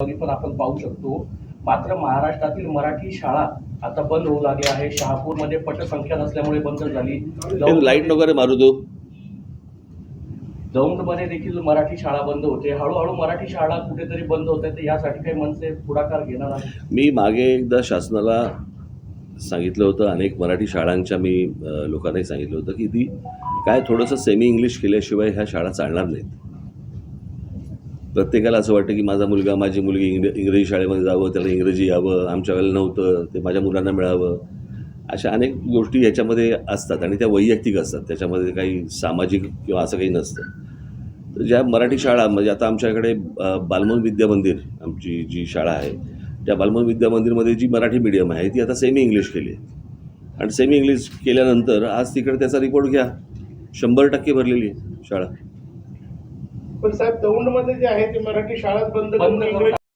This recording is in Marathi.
पण आपण पाहू शकतो. मात्र महाराष्ट्रातील मराठी शाळा आता बंद होऊ लागल्या आहे. शहापूरमध्ये पटसंख्या नसल्यामुळे बंद झाली. लाइट वगैरे मारू दो दौंडमध्ये देखील मराठी शाळा बंद होते. हळूहळू मराठी शाळा कुठेतरी बंद होत तर यासाठी काही मनसे पुढाकार घेणार आहे मी मागे एकदा शासनाला सांगितलं होतं अनेक मराठी शाळांच्या मी लोकांनाही सांगितलं होतं की ती काय थोडंसं सेमी इंग्लिश केल्याशिवाय ह्या शाळा चालणार नाहीत. प्रत्येकाला असं वाटतं की माझा मुलगा माझी मुलगी इंग्र इंग्रजी शाळेमध्ये जावं त्याला इंग्रजी यावं आमच्या वेळेला नव्हतं ते माझ्या मुलांना मिळावं. अशा अनेक गोष्टी याच्यामध्ये असतात आणि त्या वैयक्तिक असतात. त्याच्यामध्ये काही सामाजिक किंवा असं काही नसतं. तर ज्या मराठी शाळा म्हणजे आता आमच्याकडे बालमन विद्या मंदिर आमची जी शाळा आहे त्या बालमन विद्या मंदिरमध्ये जी मराठी मीडियम आहे ती आता सेमी इंग्लिश केली आहे. आणि सेमी इंग्लिश केल्यानंतर आज तिकडे त्याचा रिपोर्ट घ्या. शंभर टक्के भरलेली आहे शाळा. पण साहेब दौंडमध्ये जे आहे ते मराठी शाळाच बंद बंद करून इंग्रजी